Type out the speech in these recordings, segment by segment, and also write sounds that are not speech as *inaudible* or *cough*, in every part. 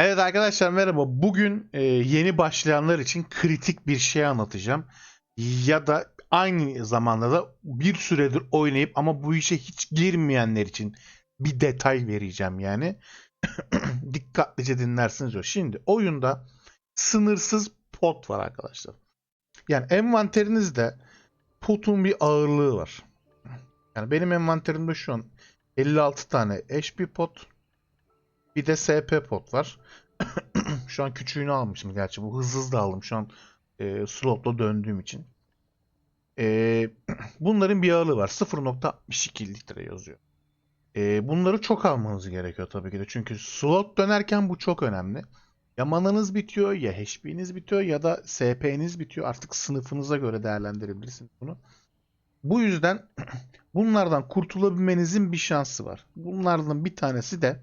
Evet arkadaşlar merhaba. Bugün e, yeni başlayanlar için kritik bir şey anlatacağım. Ya da aynı zamanda da bir süredir oynayıp ama bu işe hiç girmeyenler için bir detay vereceğim yani. *clears throat* Dikkatlice dinlersiniz o. Şimdi oyunda sınırsız pot var arkadaşlar. Yani envanterinizde potun bir ağırlığı var. Yani benim envanterimde şu an 56 tane HP pot, bir de SP pot var. *clears throat* Şu an küçüğünü almışım gerçi. Bu hızlı hızlı aldım şu an e, slotla döndüğüm için. E, *clears throat* bunların bir ağırlığı var. 0.62 litre yazıyor. E, bunları çok almanız gerekiyor tabii ki de. Çünkü slot dönerken bu çok önemli. Ya mananız bitiyor, ya HP'niz bitiyor ya da SP'niz bitiyor. Artık sınıfınıza göre değerlendirebilirsiniz bunu. Bu yüzden *clears throat* bunlardan kurtulabilmenizin bir şansı var. Bunlardan bir tanesi de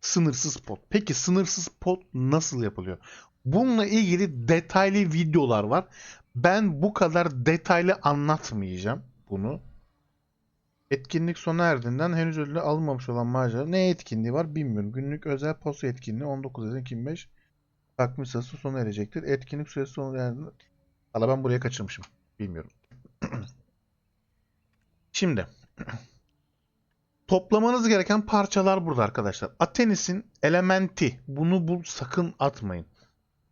sınırsız pot. Peki sınırsız pot nasıl yapılıyor? Bununla ilgili detaylı videolar var. Ben bu kadar detaylı anlatmayacağım bunu. Etkinlik sona erdiğinden henüz ödülü alınmamış olan macera. Ne etkinliği var bilmiyorum. Günlük özel posta etkinliği 19 Eylül 2005 takvim sırası sona erecektir. Etkinlik süresi sona erdiğinde... Valla ben buraya kaçırmışım. Bilmiyorum. *clears throat* Şimdi *clears throat* Toplamanız gereken parçalar burada arkadaşlar. Atenis'in elementi. Bunu bul sakın atmayın.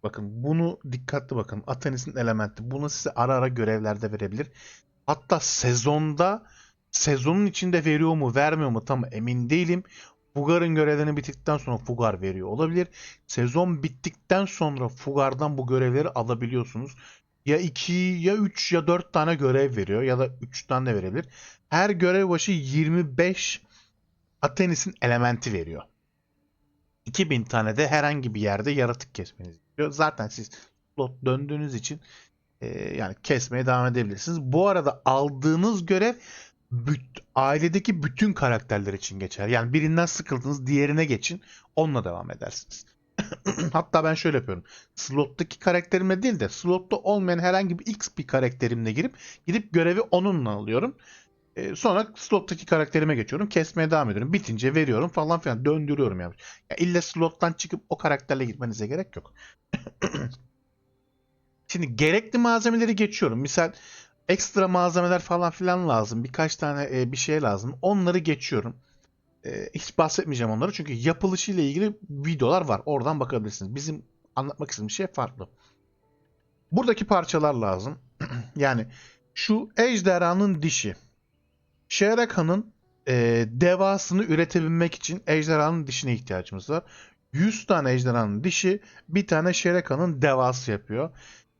Bakın bunu dikkatli bakın. Atenis'in elementi. Bunu size ara ara görevlerde verebilir. Hatta sezonda sezonun içinde veriyor mu vermiyor mu tam emin değilim. Fugar'ın görevlerini bittikten sonra Fugar veriyor olabilir. Sezon bittikten sonra Fugar'dan bu görevleri alabiliyorsunuz. Ya 2 ya 3 ya 4 tane görev veriyor ya da 3 tane de verebilir. Her görev başı 25 Atenis'in elementi veriyor. 2000 tane de herhangi bir yerde yaratık kesmeniz gerekiyor. Zaten siz slot döndüğünüz için e, yani kesmeye devam edebilirsiniz. Bu arada aldığınız görev büt- ailedeki bütün karakterler için geçer. Yani birinden sıkıldınız diğerine geçin onunla devam edersiniz. *clears throat* Hatta ben şöyle yapıyorum. Slottaki karakterimle değil de slotta olmayan herhangi bir X bir karakterimle girip gidip görevi onunla alıyorum. E, sonra slottaki karakterime geçiyorum. Kesmeye devam ediyorum. Bitince veriyorum falan filan. Döndürüyorum yani. Ya illa slottan çıkıp o karakterle gitmenize gerek yok. *coughs* Şimdi gerekli malzemeleri geçiyorum. Misal ekstra malzemeler falan filan lazım. Birkaç tane e, bir şey lazım. Onları geçiyorum. E, hiç bahsetmeyeceğim onları çünkü yapılışı ile ilgili videolar var. Oradan bakabilirsiniz. Bizim anlatmak istediğimiz şey farklı. Buradaki parçalar lazım. *coughs* yani şu ejderhanın dişi. Şehrekhan'ın e, devasını üretebilmek için ejderhanın dişine ihtiyacımız var. 100 tane ejderhanın dişi bir tane Şerekhan'ın devası yapıyor.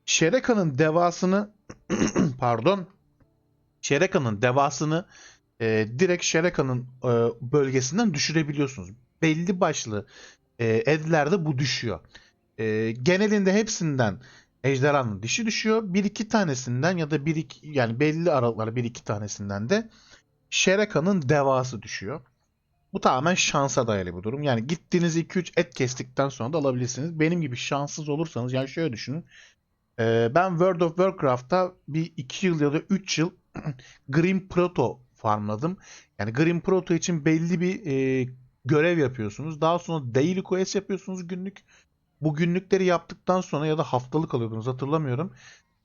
Şerekhan'ın devasını *clears throat* pardon Şerekhan'ın devasını e, direkt Şerekhan'ın e, bölgesinden düşürebiliyorsunuz. Belli başlı e, edlerde bu düşüyor. E, genelinde hepsinden ejderhanın dişi düşüyor. Bir iki tanesinden ya da bir iki yani belli aralıklar bir iki tanesinden de Şereka'nın devası düşüyor. Bu tamamen şansa dayalı bir durum. Yani gittiğiniz 2-3 et kestikten sonra da alabilirsiniz. Benim gibi şanssız olursanız yani şöyle düşünün. Ee, ben World of Warcraft'ta bir 2 yıl ya da 3 yıl *clears throat* Grim Proto farmladım. Yani Grim Proto için belli bir e, görev yapıyorsunuz. Daha sonra daily quest yapıyorsunuz günlük. Bu günlükleri yaptıktan sonra ya da haftalık alıyordunuz hatırlamıyorum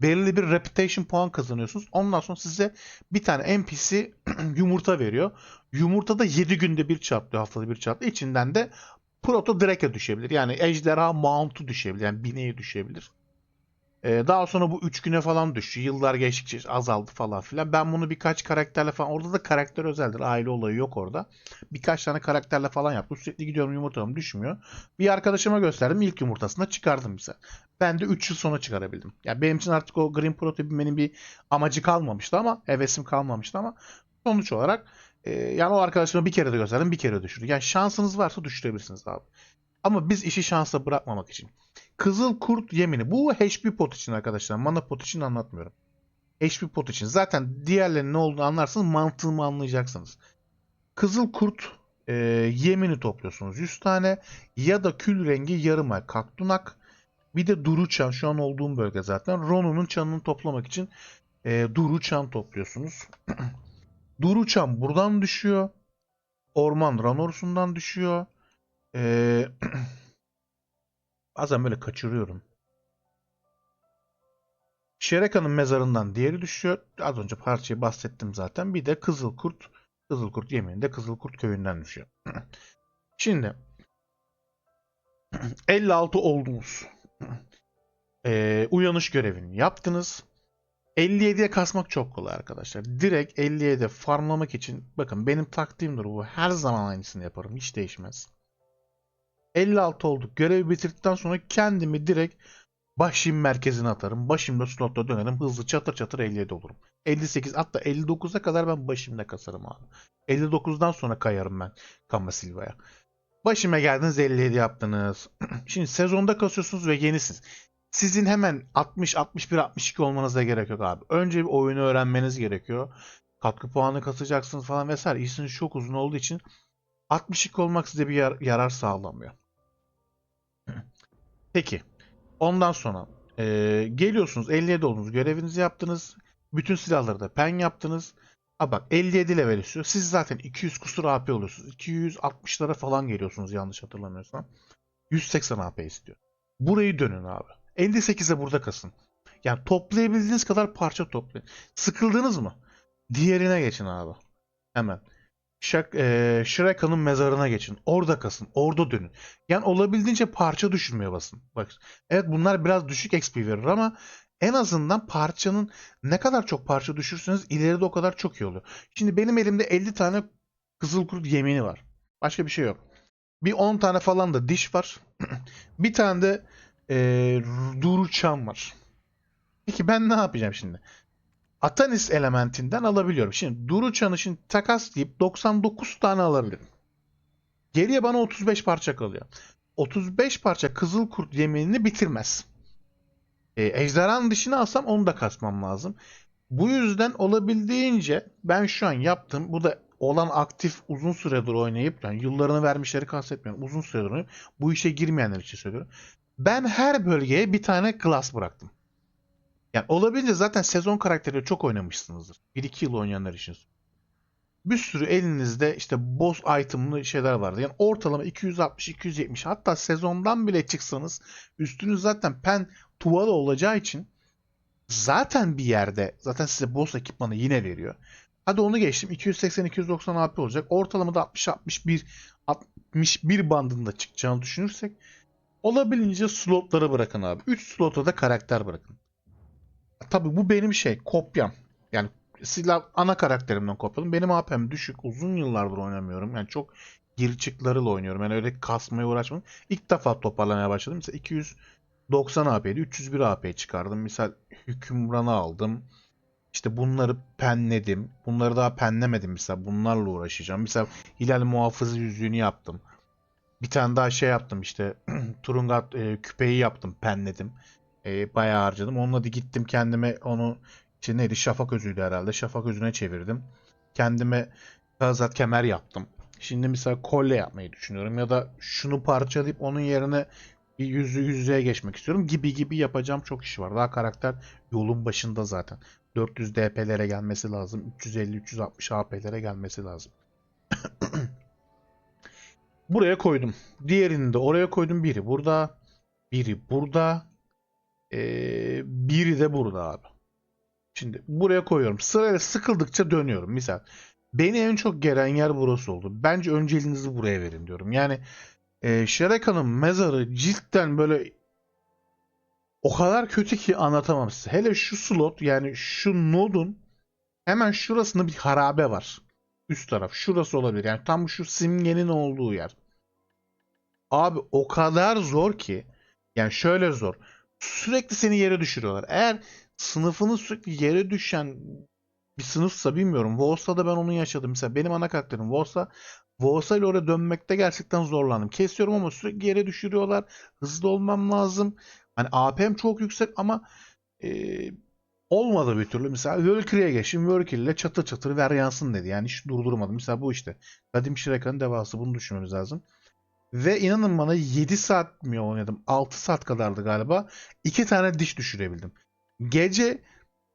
belirli bir reputation puan kazanıyorsunuz. Ondan sonra size bir tane NPC *clears throat* yumurta veriyor. Yumurta da 7 günde bir çatlıyor, haftada bir çatlıyor. İçinden de Proto Drake'e düşebilir. Yani Ejderha Mount'u düşebilir. Yani bineğe düşebilir. Ee, daha sonra bu 3 güne falan düştü. Yıllar geçtikçe azaldı falan filan. Ben bunu birkaç karakterle falan... Orada da karakter özeldir. Aile olayı yok orada. Birkaç tane karakterle falan yaptım. Sürekli gidiyorum yumurtam düşmüyor. Bir arkadaşıma gösterdim. ilk yumurtasını çıkardım bize. Ben de 3 yıl sonra çıkarabildim. Yani benim için artık o Green Prototype'in bir amacı kalmamıştı ama hevesim kalmamıştı ama sonuç olarak e, yani o arkadaşıma bir kere de gösterdim bir kere düşürdü. Yani şansınız varsa düşürebilirsiniz abi. Ama biz işi şansa bırakmamak için. Kızıl kurt yemini. Bu HP pot için arkadaşlar. Mana pot için anlatmıyorum. HP pot için. Zaten diğerlerinin ne olduğunu anlarsınız. Mantığımı anlayacaksınız. Kızıl kurt e, yemini topluyorsunuz 100 tane. Ya da kül rengi yarım ay kaktunak. Bir de duru çan. Şu an olduğum bölge zaten. Ronu'nun çanını toplamak için e, duru çan topluyorsunuz. *clears throat* duru çan buradan düşüyor. Orman Ranorsun'dan düşüyor. Eee *clears throat* Bazen böyle kaçırıyorum. Şereka'nın mezarından diğeri düşüyor. Az önce parçayı bahsettim zaten. Bir de Kızılkurt. Kızılkurt yemeğinde Kızılkurt köyünden düşüyor. *clears throat* Şimdi *clears throat* 56 oldunuz. *clears throat* Ee, uyanış görevini yaptınız. 57'ye kasmak çok kolay arkadaşlar. Direkt 57'ye farmlamak için bakın benim taktiğimdir bu. Her zaman aynısını yaparım. Hiç değişmez. 56 olduk. Görevi bitirdikten sonra kendimi direkt başım merkezine atarım. Başımda slotta dönerim. Hızlı çatır çatır 57 olurum. 58 hatta 59'a kadar ben başımda kasarım abi. 59'dan sonra kayarım ben Kama Silva'ya. Başıma geldiniz 57 yaptınız. *clears throat* Şimdi sezonda kasıyorsunuz ve yenisiniz. Sizin hemen 60, 61, 62 olmanıza gerek yok abi. Önce bir oyunu öğrenmeniz gerekiyor. Katkı puanı kasacaksınız falan vesaire. İşiniz çok uzun olduğu için 62 olmak size bir yar- yarar sağlamıyor. Peki. Ondan sonra eee, geliyorsunuz 57 oldunuz. Görevinizi yaptınız. Bütün silahları da pen yaptınız. Ha bak 57 level istiyor. Siz zaten 200 kusur AP oluyorsunuz. 260'lara falan geliyorsunuz yanlış hatırlamıyorsam. 180 AP istiyor. Burayı dönün abi. 58'e burada kasın. Yani toplayabildiğiniz kadar parça toplayın. Sıkıldınız mı? Diğerine geçin abi. Hemen. Şak, e, Shreka'nın mezarına geçin. Orada kasın. Orada dönün. Yani olabildiğince parça düşürmeye basın. Bak, evet bunlar biraz düşük XP verir ama en azından parçanın ne kadar çok parça düşürseniz ileride o kadar çok iyi oluyor. Şimdi benim elimde 50 tane kızılkurt yemini var. Başka bir şey yok. Bir 10 tane falan da diş var. *clears throat* bir tane de e, Duruçan var. Peki ben ne yapacağım şimdi? Atanis elementinden alabiliyorum. Şimdi Duruçan'ı şimdi takaslayıp 99 tane alabilirim. Geriye bana 35 parça kalıyor. 35 parça kızıl kurt yemeğini bitirmez. E, ejderhanın dışına alsam onu da kasmam lazım. Bu yüzden olabildiğince ben şu an yaptım. Bu da olan aktif uzun süredir oynayıp yani yıllarını vermişleri kastetmiyorum. Uzun süredir oynayıp bu işe girmeyenler için söylüyorum. Ben her bölgeye bir tane class bıraktım. Yani olabildiğince zaten sezon karakteriyle çok oynamışsınızdır. 1-2 yıl oynayanlar için. Bir sürü elinizde işte boss itemlı şeyler vardı. Yani ortalama 260-270 hatta sezondan bile çıksanız üstünüz zaten pen tuvalı olacağı için zaten bir yerde zaten size boss ekipmanı yine veriyor. Hadi onu geçtim. 280-290 AP olacak. Ortalamada 60-61 61 bandında çıkacağını düşünürsek olabildiğince slotlara bırakın abi. 3 slota da karakter bırakın. Tabi bu benim şey kopyam. Yani silah ana karakterimden kopyaladım. Benim AP'm düşük. Uzun yıllardır oynamıyorum. Yani çok geri çıklarıyla oynuyorum. Yani öyle kasmaya uğraşmadım. İlk defa toparlamaya başladım. Mesela 290 AP'ydi. 301 AP çıkardım. Misal hükümranı aldım. İşte bunları penledim. Bunları daha penlemedim mesela. Bunlarla uğraşacağım. Mesela Hilal muhafızı yüzüğünü yaptım. Bir tane daha şey yaptım işte. *clears throat* Turungat e, küpeyi yaptım. Penledim. E, bayağı harcadım. Onunla da gittim kendime onu işte neydi şafak özüydü herhalde. Şafak özüne çevirdim. Kendime kazat kemer yaptım. Şimdi mesela kolye yapmayı düşünüyorum. Ya da şunu parçalayıp onun yerine bir yüzü yüzüğe geçmek istiyorum. Gibi gibi yapacağım çok iş var. Daha karakter yolun başında zaten. 400 DP'lere gelmesi lazım. 350-360 AP'lere gelmesi lazım. *coughs* Buraya koydum. Diğerini de oraya koydum. Biri burada. Biri burada. Ee, biri de burada abi. Şimdi buraya koyuyorum. Sırayla sıkıldıkça dönüyorum. Misal beni en çok gelen yer burası oldu. Bence önceliğinizi buraya verin diyorum. Yani e, Şereka'nın mezarı cidden böyle o kadar kötü ki anlatamam size. Hele şu slot yani şu nodun hemen şurasında bir harabe var. Üst taraf. Şurası olabilir. Yani tam şu simgenin olduğu yer. Abi o kadar zor ki yani şöyle zor. Sürekli seni yere düşürüyorlar. Eğer sınıfını sürekli yere düşen bir sınıfsa bilmiyorum. Volsa'da ben onu yaşadım. Mesela benim ana karakterim Volsa. Volsa ile oraya dönmekte gerçekten zorlandım. Kesiyorum ama sürekli yere düşürüyorlar. Hızlı olmam lazım. Hani AP'm çok yüksek ama e, olmadı bir türlü. Mesela Valkyrie'ye geçtim. Valkyrie ile çatır çatır ver yansın dedi. Yani hiç durdurmadım. Mesela bu işte. Kadim Shreka'nın devası. Bunu düşünmemiz lazım. Ve inanın bana 7 saat mi oynadım? 6 saat kadardı galiba. 2 tane diş düşürebildim. Gece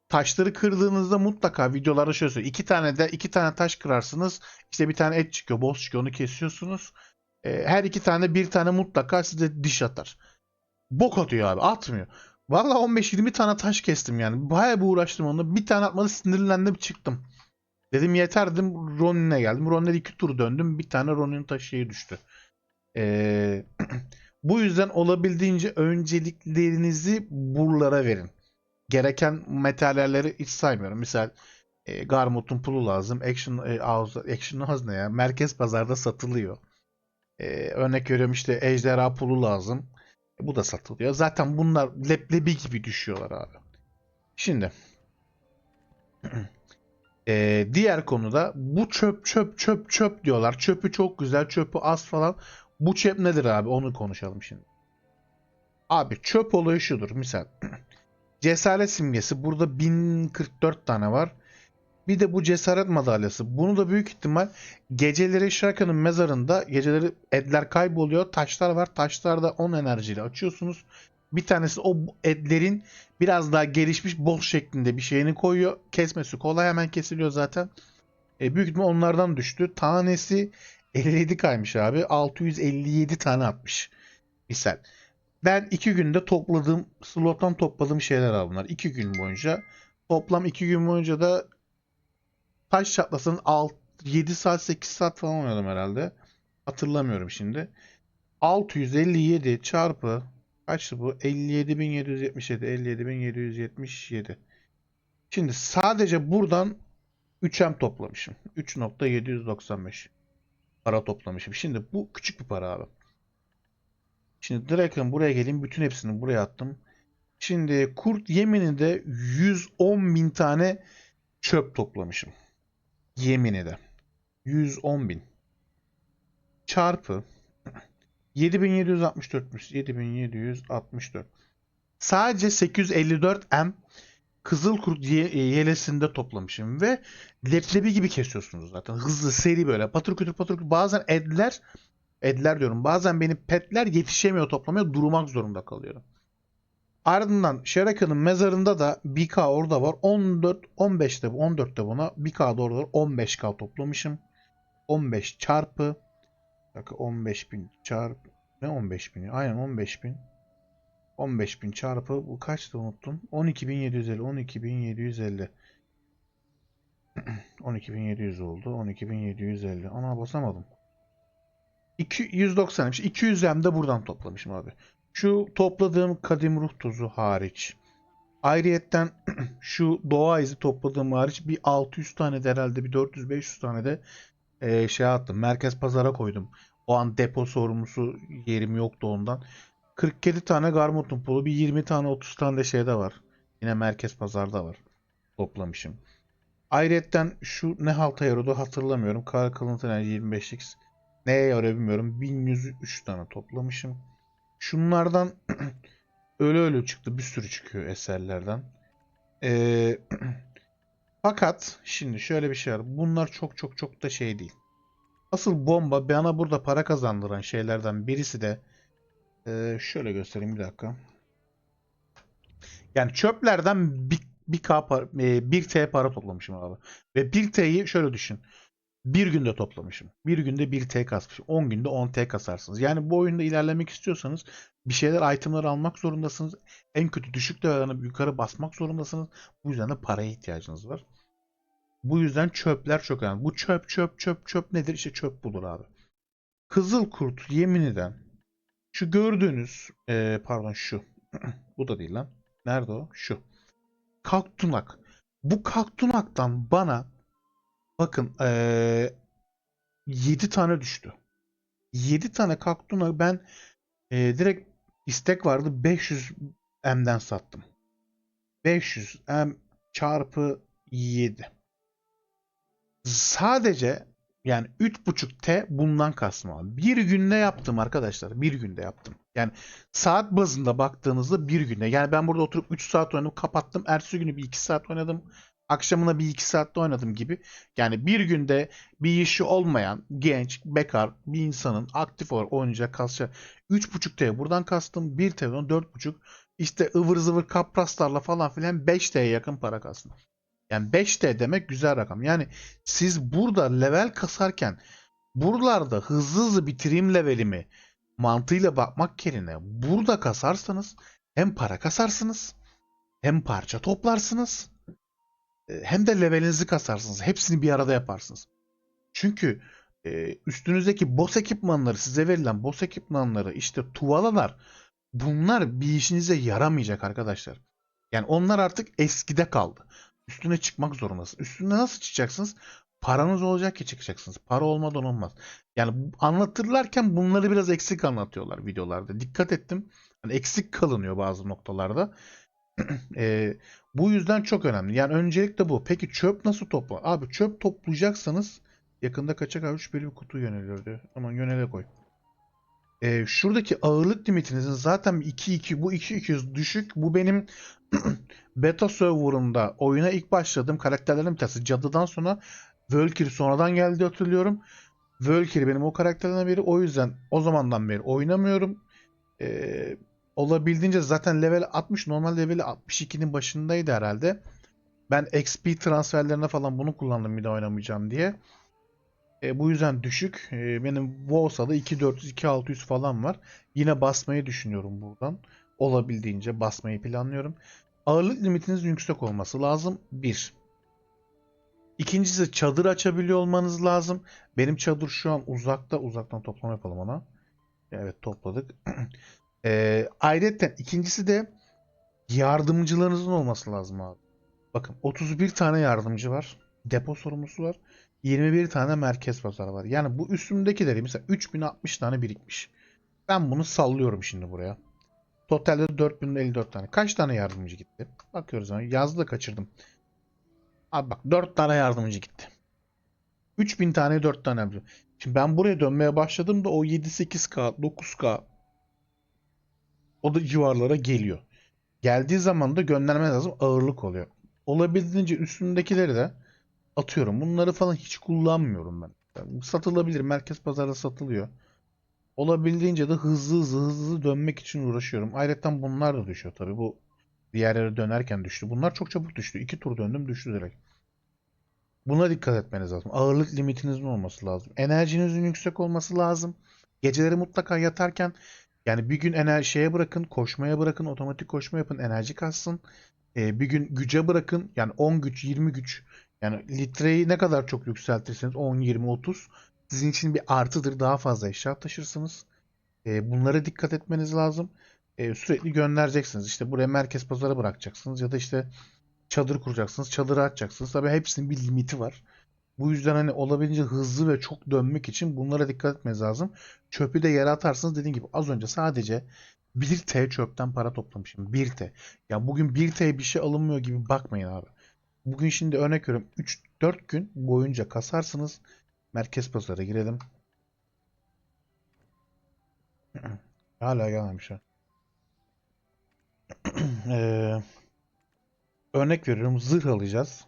taşları kırdığınızda mutlaka videolarda şöyle söylüyor. 2 tane de 2 tane taş kırarsınız. İşte bir tane et çıkıyor, boss çıkıyor. Onu kesiyorsunuz. Ee, her iki tane bir tane mutlaka size diş atar. bok atıyor abi. Atmıyor. Valla 15-20 tane taş kestim yani. Bayağı bir uğraştım onunla. Bir tane atmadı sinirlendim çıktım. Dedim yeter dedim Ronin'e geldim. Ronin'e iki tur döndüm. Bir tane Ronin taşı düştü. Ee, *clears throat* bu yüzden olabildiğince önceliklerinizi buralara verin. Gereken materyalleri hiç saymıyorum. Misal e, Garmut'un pulu lazım. Action, e, House, Action House ne ya? Merkez pazarda satılıyor. E, örnek veriyorum işte ejderha pulu lazım. E, bu da satılıyor. Zaten bunlar leblebi gibi düşüyorlar abi. Şimdi *clears throat* e, diğer konuda bu çöp çöp çöp çöp diyorlar. Çöpü çok güzel, çöpü az falan. Bu çöp nedir abi? Onu konuşalım şimdi. Abi çöp olayı şudur. Misal *clears throat* cesaret simgesi burada 1044 tane var. Bir de bu cesaret madalyası. Bunu da büyük ihtimal geceleri Shaka'nın mezarında geceleri edler kayboluyor. Taşlar var. Taşlar da 10 enerjiyle açıyorsunuz. Bir tanesi o edlerin biraz daha gelişmiş boss şeklinde bir şeyini koyuyor. Kesmesi kolay hemen kesiliyor zaten. E, büyük ihtimal onlardan düştü. Tanesi 57 kaymış abi. 657 tane atmış. Misal. Ben 2 günde topladığım slottan topladığım şeyler abi bunlar. 2 gün boyunca. Toplam 2 gün boyunca da taş çatlasın 7 saat 8 saat falan oynadım herhalde. Hatırlamıyorum şimdi. 657 çarpı kaçtı bu? 57.777 57.777 Şimdi sadece buradan 3M toplamışım. 3.795 para toplamışım. Şimdi bu küçük bir para abi. Şimdi Draken buraya geleyim. Bütün hepsini buraya attım. Şimdi kurt yemininde 110 bin tane çöp toplamışım. Yemini de. 110 bin. Çarpı 7764'müş. 7764. Sadece 854 M Kızıl Kurt ye- yelesinde toplamışım ve leblebi gibi kesiyorsunuz zaten. Hızlı, seri böyle. Patır kütür patır kütür. Bazen edler edler diyorum. Bazen benim petler yetişemiyor toplamaya. Durmak zorunda kalıyorum. Ardından Sheraka'nın mezarında da 1K orada var. 14, 15'te bu, 14'te buna. 1K da orada var. 15K toplamışım. 15 çarpı. Bakın 15.000 çarpı. Ne 15.000? ya? Aynen 15.000. 15.000 çarpı. Bu kaçtı unuttum. 12.750. 12.750. 12.700 oldu. 12.750. Ana basamadım. 290. 200 hem de buradan toplamışım abi. Şu topladığım kadim ruh tozu hariç. Ayrıyetten *clears throat* şu doğa izi topladığım hariç bir 600 tane de herhalde bir 400-500 tane de e, şey attım. Merkez pazara koydum. O an depo sorumlusu yerim yoktu ondan. 47 tane garmutun pulu bir 20 tane 30 tane de şeyde var. Yine merkez pazarda var. Toplamışım. Ayrıyetten şu ne halta yarıyordu hatırlamıyorum. Kara kılıntı yani 25x. Neye yarıyor bilmiyorum. 1103 tane toplamışım. Şunlardan *clears throat* öyle öyle çıktı. Bir sürü çıkıyor eserlerden. Ee, *clears throat* fakat şimdi şöyle bir şey var. Bunlar çok çok çok da şey değil. Asıl bomba bana burada para kazandıran şeylerden birisi de ee, şöyle göstereyim bir dakika. Yani çöplerden bir, bir K para, e, 1 T para toplamışım abi. Ve 1 T'yi şöyle düşün. Bir günde toplamışım. Bir günde 1 T kasmışım. 10 günde 10 T kasarsınız. Yani bu oyunda ilerlemek istiyorsanız bir şeyler itemler almak zorundasınız. En kötü düşük level'ını yukarı basmak zorundasınız. Bu yüzden de paraya ihtiyacınız var. Bu yüzden çöpler çok önemli. Bu çöp çöp çöp çöp nedir? İşte çöp budur abi. Kızıl kurt yeminiden şu gördüğünüz e, pardon şu. *clears throat* bu da değil lan. Nerede o? Şu. Kaktunak. Bu kaktunaktan bana bakın e, 7 tane düştü. 7 tane kaktunak ben e, direkt istek vardı 500 M'den sattım. 500 M çarpı 7. Sadece yani 3.5 T bundan kastım abi. Bir günde yaptım arkadaşlar. Bir günde yaptım. Yani saat bazında baktığınızda bir günde. Yani ben burada oturup 3 saat oynadım kapattım. Ertesi günü bir 2 saat oynadım. Akşamına bir 2 saatte oynadım gibi. Yani bir günde bir işi olmayan genç, bekar bir insanın aktif olarak oynayacak kasacak 3.5 T buradan kastım. 1 T'den 4.5 işte ıvır zıvır kapraslarla falan filan 5 T'ye yakın para kastım. Yani 5T demek güzel rakam. Yani siz burada level kasarken buralarda hızlı hızlı bitireyim levelimi mantığıyla bakmak yerine burada kasarsanız hem para kasarsınız hem parça toplarsınız e, hem de levelinizi kasarsınız. Hepsini bir arada yaparsınız. Çünkü e, üstünüzdeki boss ekipmanları, size verilen boss ekipmanları, işte tuvalalar bunlar bir işinize yaramayacak arkadaşlar. Yani onlar artık eskide kaldı. Üstüne çıkmak zorundasınız. Üstüne nasıl çıkacaksınız? Paranız olacak ki çıkacaksınız. Para olmadan olmaz. Yani anlatırlarken bunları biraz eksik anlatıyorlar videolarda. Dikkat ettim. Hani eksik kalınıyor bazı noktalarda. *clears throat* Eee, bu yüzden çok önemli. Yani öncelikle bu. Peki çöp nasıl topla? Abi çöp toplayacaksanız yakında kaçak avuç bir kutu yöneliyor diyor. Aman yönele koy. Eee, şuradaki ağırlık limitinizin zaten 2-2 bu 2-2 düşük. Bu benim *clears throat* beta server'ında oyuna ilk başladığım karakterlerin bir tanesi. Cadıdan sonra Valkyrie sonradan geldi hatırlıyorum. Valkyrie benim o karakterlerden biri. O yüzden o zamandan beri oynamıyorum. Ee, olabildiğince zaten level 60 normal leveli 62'nin başındaydı herhalde. Ben XP transferlerine falan bunu kullandım bir daha oynamayacağım diye. E, bu yüzden düşük. E, benim WoW'sa da 2400 2600 falan var. Yine basmayı düşünüyorum buradan. Olabildiğince basmayı planlıyorum. Ağırlık limitinizin yüksek olması lazım. 1. İkincisi çadır açabiliyor olmanız lazım. Benim çadır şu an uzakta. Uzaktan toplama yapalım ona. Evet topladık. Ee, *clears throat* ayrıca ikincisi de yardımcılarınızın olması lazım abi. Bakın 31 tane yardımcı var. Depo sorumlusu var. 21 tane merkez pazarı var. Yani bu üstümdekileri mesela 3060 tane birikmiş. Ben bunu sallıyorum şimdi buraya. Totalde 4054 tane. Kaç tane yardımcı gitti? Bakıyoruz ama yazdı da kaçırdım. Abi bak 4 tane yardımcı gitti. 3000 tane 4 tane yardımcı. Şimdi ben buraya dönmeye başladığımda o 7-8K, 9K o da civarlara geliyor. Geldiği zaman da gönderme lazım ağırlık oluyor. Olabildiğince üstündekileri de atıyorum. Bunları falan hiç kullanmıyorum ben. Yani satılabilir. Merkez pazarda satılıyor. Olabildiğince de hızlı hızlı hızlı dönmek için uğraşıyorum. Ayrıca bunlar da düşüyor tabii. Bu diğer dönerken düştü. Bunlar çok çabuk düştü. İki tur döndüm düştü direkt. Buna dikkat etmeniz lazım. Ağırlık limitinizin olması lazım. Enerjinizin yüksek olması lazım. Geceleri mutlaka yatarken yani bir gün enerji şeye bırakın, koşmaya bırakın, otomatik koşma yapın, enerji kassın. Ee, bir gün güce bırakın. Yani 10 güç, 20 güç. Yani litreyi ne kadar çok yükseltirseniz 10, 20, 30 sizin için bir artıdır. Daha fazla eşya taşırsınız. Ee, bunlara dikkat etmeniz lazım. Ee, sürekli göndereceksiniz. İşte buraya merkez pazara bırakacaksınız ya da işte çadır kuracaksınız, çadırı açacaksınız. Tabii hepsinin bir limiti var. Bu yüzden hani olabildiğince hızlı ve çok dönmek için bunlara dikkat etmeniz lazım. Çöpü de yere atarsınız dediğim gibi az önce sadece 1T çöpten para toplamışım. 1T. Ya bugün 1T bir şey alınmıyor gibi bakmayın abi. Bugün şimdi örnek veriyorum 3-4 gün boyunca kasarsınız. Merkez pazara girelim. *clears throat* Hala gelmemiş ha. *clears throat* Ee, örnek veriyorum zırh alacağız.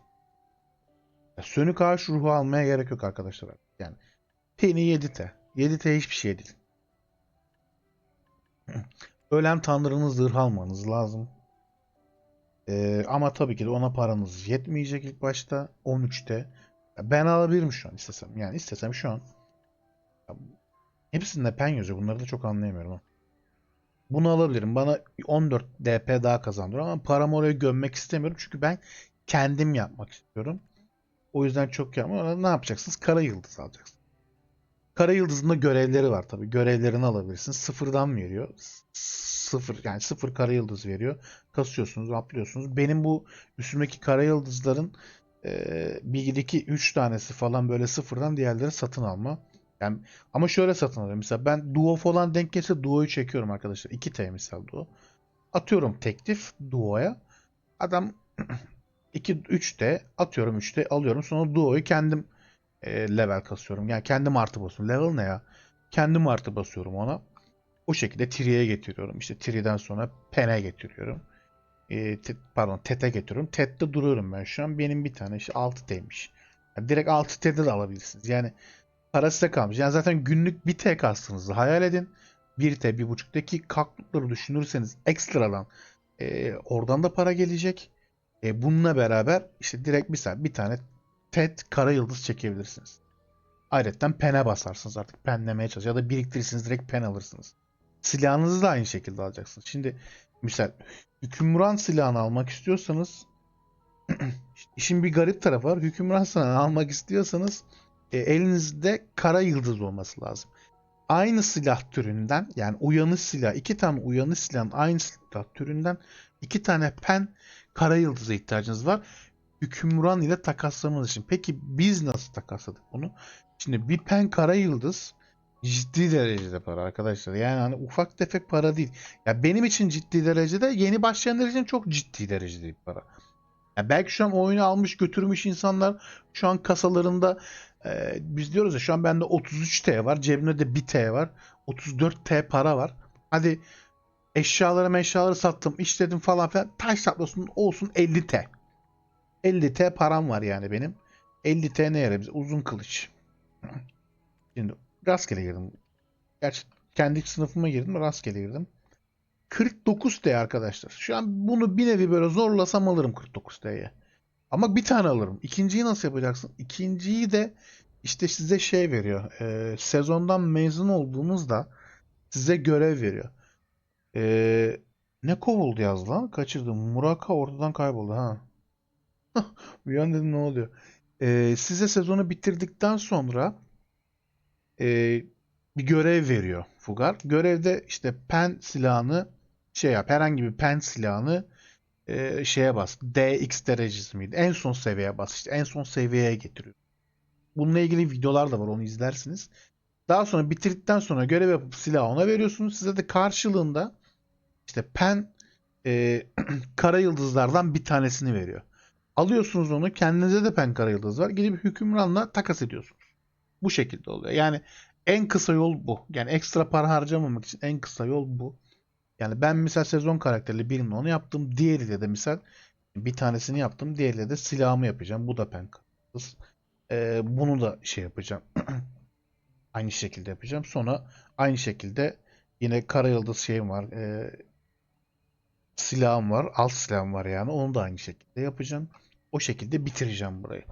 Sönük ağaç ruhu almaya gerek yok arkadaşlar. Yani Penny 7T. 7T hiçbir şey değil. *clears throat* Ölen tanrının zırh almanız lazım. Ee, ama tabii ki de ona paranız yetmeyecek ilk başta. 13'te. Ben alabilirim şu an istesem. Yani istesem şu an. Hepsinde pen yazıyor. Bunları da çok anlayamıyorum. Bunu alabilirim. Bana 14 DP daha kazandırır ama paramı oraya gömmek istemiyorum. Çünkü ben kendim yapmak istiyorum. O yüzden çok yapma. Ne yapacaksınız? Kara yıldız alacaksınız. Kara yıldızında görevleri var tabii. Görevlerini alabilirsiniz. Sıfırdan veriyor. Sıfır yani sıfır kara yıldız veriyor. Kasıyorsunuz, atlıyorsunuz. Benim bu üstümdeki kara yıldızların e, iki üç tanesi falan böyle sıfırdan diğerleri satın alma. Yani ama şöyle satın alıyorum. Mesela ben duo falan denk gelse duo'yu çekiyorum arkadaşlar. 2T misal duo. Atıyorum teklif duo'ya. Adam *clears throat* 2 3'te atıyorum 3'te alıyorum. Sonra duo'yu kendim e, level kasıyorum. Yani kendim artı basıyorum. Level ne ya? Kendim artı basıyorum ona. O şekilde Tiri'ye getiriyorum. İşte Tiri'den sonra Pen'e getiriyorum. E, te- pardon Tet'e getiriyorum. Tet'te duruyorum ben şu an. Benim bir tane işte 6T'ymiş. Yani direkt 6T'de de alabilirsiniz. Yani para size kalmış. Yani zaten günlük bir T kastınızı hayal edin. 1T, 1.5'teki kaklıkları düşünürseniz ekstradan e, oradan da para gelecek. E, bununla beraber işte direkt bir, bir tane TED kara yıldız çekebilirsiniz. Ayrıca pene basarsınız artık penlemeye çalışır ya da biriktirirsiniz direkt pen alırsınız. Silahınızı da aynı şekilde alacaksınız. Şimdi misal hükümran silahını almak istiyorsanız *clears throat* işin bir garip tarafı var. Hükümran silahını almak istiyorsanız e, elinizde kara yıldız olması lazım. Aynı silah türünden yani uyanış silah iki tane uyanış silahın aynı silah türünden iki tane pen kara yıldıza ihtiyacınız var. Hükümran ile takaslamanız için. Peki biz nasıl takasladık bunu? Şimdi bir pen kara yıldız ciddi derecede para arkadaşlar. Yani hani ufak tefek para değil. Ya benim için ciddi derecede, yeni başlayanlar için çok ciddi derecede bir para. Ya belki şu an oyunu almış götürmüş insanlar şu an kasalarında e, biz diyoruz ya şu an bende 33T var. Cebimde de 1T var. 34T para var. Hadi eşyaları meşyaları sattım işledim falan filan. Taş tatlosun olsun 50T. 50T param var yani benim. 50T ne yarar? Uzun kılıç. *clears throat* Şimdi rastgele girdim. Gerçi kendi sınıfıma girdim rastgele girdim. 49T arkadaşlar. Şu an bunu bir nevi böyle zorlasam alırım 49T'ye. Ama bir tane alırım. İkinciyi nasıl yapacaksın? İkinciyi de işte size şey veriyor. Ee, sezondan mezun olduğunuzda size görev veriyor. Ee, ne kovuldu yaz lan? Kaçırdım. Muraka ortadan kayboldu ha. *laughs* Bir an dedim ne oluyor? Ee, size sezonu bitirdikten sonra e, bir görev veriyor Fugar. Görevde işte pen silahını şey yap. Herhangi bir pen silahını e, şeye bas. DX derecesi miydi? En son seviyeye bas. İşte en son seviyeye getiriyor. Bununla ilgili videolar da var. Onu izlersiniz. Daha sonra bitirdikten sonra görev yapıp silahı ona veriyorsunuz. Size de karşılığında işte pen e, *clears throat* kara yıldızlardan bir tanesini veriyor. Alıyorsunuz onu. Kendinize de pen kara yıldız var. Gidip hükümranla takas ediyorsunuz. Bu şekilde oluyor. Yani en kısa yol bu. Yani ekstra para harcamamak için en kısa yol bu. Yani ben misal sezon karakterli birini onu yaptım. Diğeriyle de misal bir tanesini yaptım. Diğeriyle de silahımı yapacağım. Bu da pen yıldız. Ee, bunu da şey yapacağım. *clears throat* aynı şekilde yapacağım. Sonra aynı şekilde yine kara yıldız şeyim var. Ee, silahım var. Alt silahım var yani. Onu da aynı şekilde yapacağım. O şekilde bitireceğim burayı.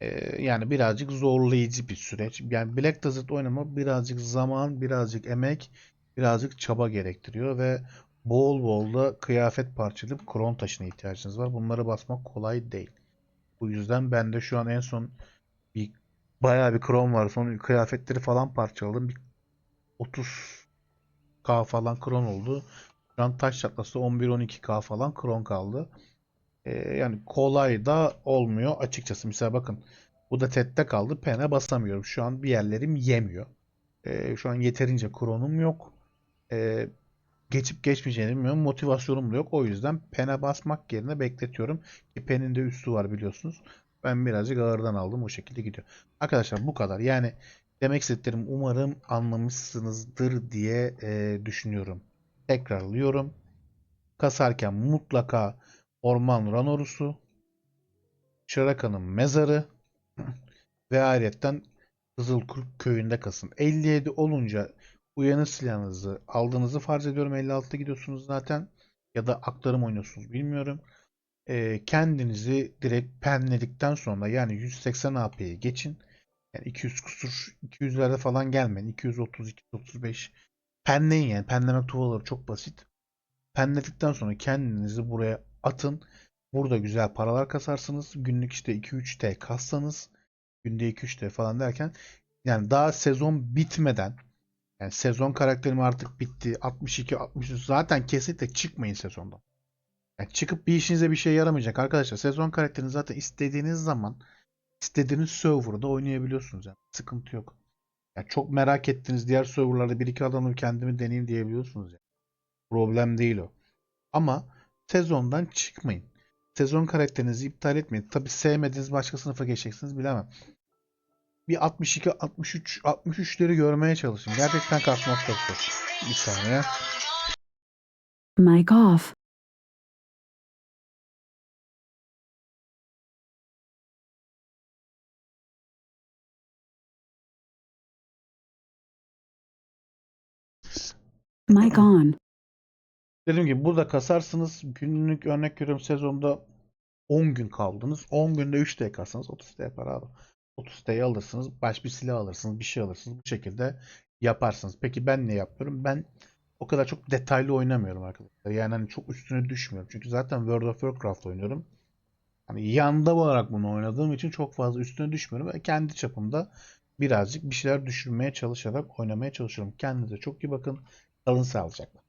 Ee, yani birazcık zorlayıcı bir süreç. Yani Black Desert oynama birazcık zaman, birazcık emek, birazcık çaba gerektiriyor ve bol bol da kıyafet parçalayıp kron taşına ihtiyacınız var. Bunları basmak kolay değil. Bu yüzden ben de şu an en son bir bayağı bir kron var. Son kıyafetleri falan parçaladım. Bir 30k falan kron oldu. Şu an taş çatlası 11-12k falan kron kaldı. Ee, yani kolay da olmuyor açıkçası. Mesela bakın bu da tette kaldı. Pene basamıyorum. Şu an bir yerlerim yemiyor. Ee, şu an yeterince kronum yok. Ee, geçip geçmeyeceğini bilmiyorum. Motivasyonum da yok. O yüzden pene basmak yerine bekletiyorum. Ki penin de üstü var biliyorsunuz. Ben birazcık ağırdan aldım. O şekilde gidiyor. Arkadaşlar bu kadar. Yani demek istediklerim umarım anlamışsınızdır diye e, düşünüyorum. Tekrarlıyorum. Kasarken mutlaka Orman Ranorusu, Şaraka'nın mezarı *clears throat* ve ayrıyetten Kızılkurt köyünde kasın. 57 olunca uyanış silahınızı aldığınızı farz ediyorum. 56'da gidiyorsunuz zaten. Ya da aktarım oynuyorsunuz bilmiyorum. Ee, kendinizi direkt penledikten sonra yani 180 AP'ye geçin. Yani 200 kusur 200'lerde falan gelmeyin. 230 235 penleyin yani. Penlemek tuvaları çok basit. Penledikten sonra kendinizi buraya atın. Burada güzel paralar kasarsınız. Günlük işte 2-3T kassanız günde 2-3T falan derken yani daha sezon bitmeden yani sezon karakterim artık bitti. 62 63 zaten kesinlikle çıkmayın sezondan. Yani çıkıp bir işinize bir şey yaramayacak arkadaşlar. Sezon karakterini zaten istediğiniz zaman istediğiniz serverda oynayabiliyorsunuz yani. Sıkıntı yok. Yani çok merak ettiğiniz diğer serverlarda bir iki adamı kendimi deneyeyim diyebiliyorsunuz yani. Problem değil o. Ama sezondan çıkmayın. Sezon karakterinizi iptal etmeyin. Tabi sevmediğiniz başka sınıfa geçeceksiniz bilemem. Bir 62, 63, 63'leri görmeye çalışın. Gerçekten kasmak çok zor. Bir saniye. Mic off. Mic on. Dediğim gibi burada kasarsınız. Günlük örnek veriyorum sezonda 10 gün kaldınız. 10 günde 3 T kassanız 30 T para alın. 30 T'yi alırsınız. Baş bir silah alırsınız. Bir şey alırsınız. Bu şekilde yaparsınız. Peki ben ne yapıyorum? Ben o kadar çok detaylı oynamıyorum arkadaşlar. Yani hani çok üstüne düşmüyorum. Çünkü zaten World of Warcraft oynuyorum. Hani yanda olarak bunu oynadığım için çok fazla üstüne düşmüyorum ve kendi çapımda birazcık bir şeyler düşürmeye çalışarak oynamaya çalışıyorum. Kendinize çok iyi bakın. Kalın sağlıcakla.